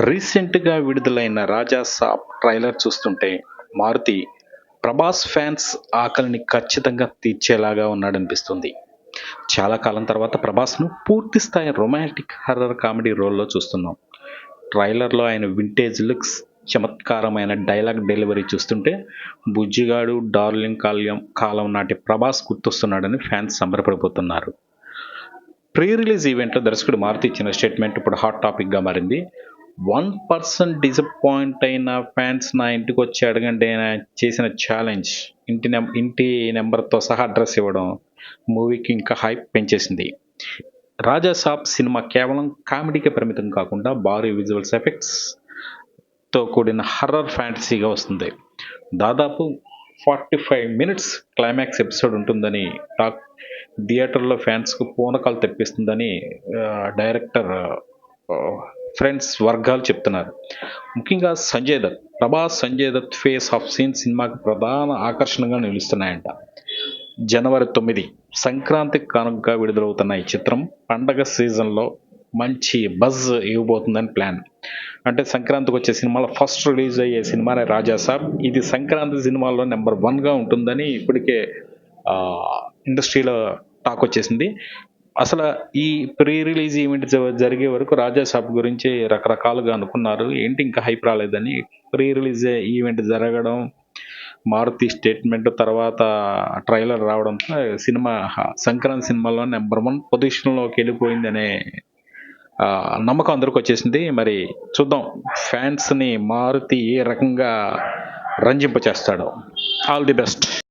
రీసెంట్గా విడుదలైన రాజా సాబ్ ట్రైలర్ చూస్తుంటే మారుతి ప్రభాస్ ఫ్యాన్స్ ఆకలిని ఖచ్చితంగా తీర్చేలాగా ఉన్నాడనిపిస్తుంది. చాలా కాలం తర్వాత ప్రభాస్ను పూర్తి స్థాయి రొమాంటిక్ హర్రర్ కామెడీ రోల్లో చూస్తున్నాం. ట్రైలర్లో ఆయన వింటేజ్ లుక్స్ చమత్కారమైన డైలాగ్ డెలివరీ చూస్తుంటే బుజ్జిగాడు డార్లింగ్ కాల్యం కాలం నాటి ప్రభాస్ గుర్తొస్తున్నాడని ఫ్యాన్స్ సంబరపడిపోతున్నారు. ప్రీ రిలీజ్ ఈవెంట్లో దర్శకుడు మారుతి ఇచ్చిన స్టేట్మెంట్ ఇప్పుడు హాట్ టాపిక్గా మారింది. వన్ పర్సెంట్ డిసప్పాయింట్ అయిన ఫ్యాన్స్ నా ఇంటికి వచ్చి అడగండి ఆయన చేసిన ఛాలెంజ్ ఇంటి నెం ఇంటి నెంబర్తో సహా అడ్రస్ ఇవ్వడం మూవీకి ఇంకా హైప్ పెంచేసింది. రాజా సాబ్ సినిమా కేవలం కామెడీకే పరిమితం కాకుండా భారీ విజువల్స్ ఎఫెక్ట్స్తో కూడిన హర్రర్ ఫ్యాంటసీగా వస్తుంది. దాదాపు forty five minutes climax episode ఉంటుందని టాక్ థియేటర్లో ఫ్యాన్స్కు పూనకాలు తెప్పిస్తుందని డైరెక్టర్ ఫ్రెండ్స్ వర్గాలు చెప్తున్నారు. ముఖ్యంగా Sanjay Dutt Prabhas Sanjay Dutt face off scene సినిమాకి ప్రధాన ఆకర్షణగా నిలుస్తున్నాయంట. జనవరి తొమ్మిది సంక్రాంతి కానుకగా విడుదలవుతున్న ఈ చిత్రం పండగ సీజన్లో మంచి బజ్ ఇవ్వబోతుందని ప్లాన్. అంటే సంక్రాంతికి వచ్చే సినిమాలో ఫస్ట్ రిలీజ్ అయ్యే సినిమానే రాజా సాబ్. ఇది సంక్రాంతి సినిమాల్లో నెంబర్ వన్గా ఉంటుందని ఇప్పటికే ఇండస్ట్రీలో టాక్ వచ్చేసింది. అసలు ఈ ప్రీ రిలీజ్ ఈవెంట్ జరిగే వరకు రాజాసాబ్ గురించి రకరకాలుగా అనుకున్నారు. ఏంటి ఇంకా హైప్ రాలేదని? ప్రీ రిలీజ్ ఈవెంట్ జరగడం మారుతి స్టేట్మెంట్ తర్వాత ట్రైలర్ రావడంతో సినిమా సంక్రాంతి సినిమాలో నెంబర్ వన్ పొజిషన్లోకి వెళ్ళిపోయిందనే అనే నమ్మకం అందరికి వచ్చేసింది. మరి చూద్దాం ఫ్యాన్స్ని మారుతి ఏ రకంగా రంజింపచేస్తాడో. All the best.